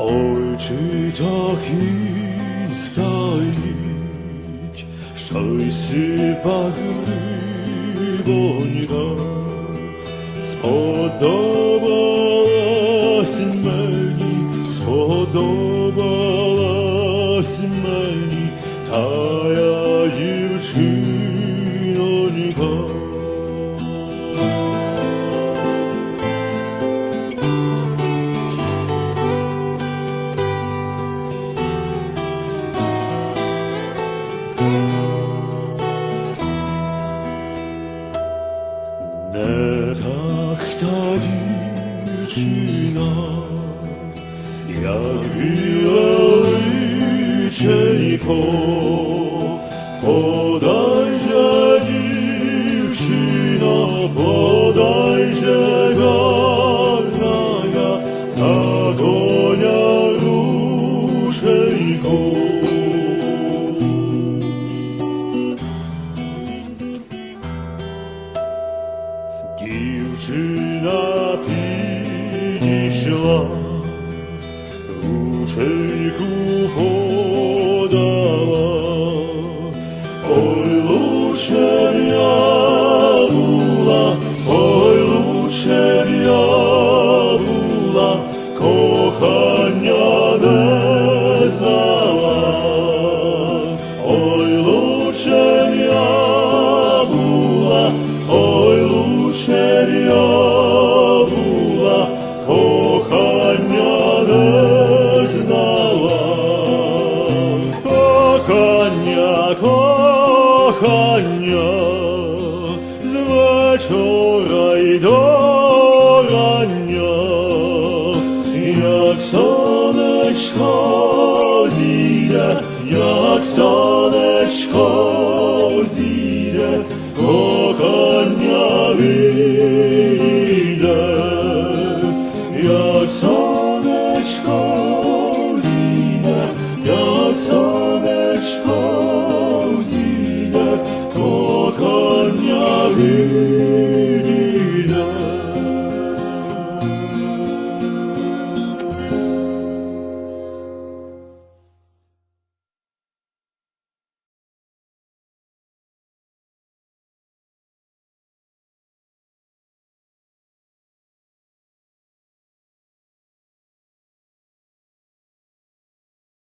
Ой, чи так і стоїть, що й сипа грибонька сподобалась мені, сподобалась мені тая дівчинонька. 지나 야귀하의 제이코 보달자 길지나 보달자가 나가 다도냐루 제이코 Due to. Підійшла, ручейку подала, ой, лучше б я була, ой, лучше б я була, кохання не знала, ой, лучше б я була, ой, лучше б я кохання з вечора й до рання, як сонечко зійде, як сонечко зійде, кохання вийде, як сонечко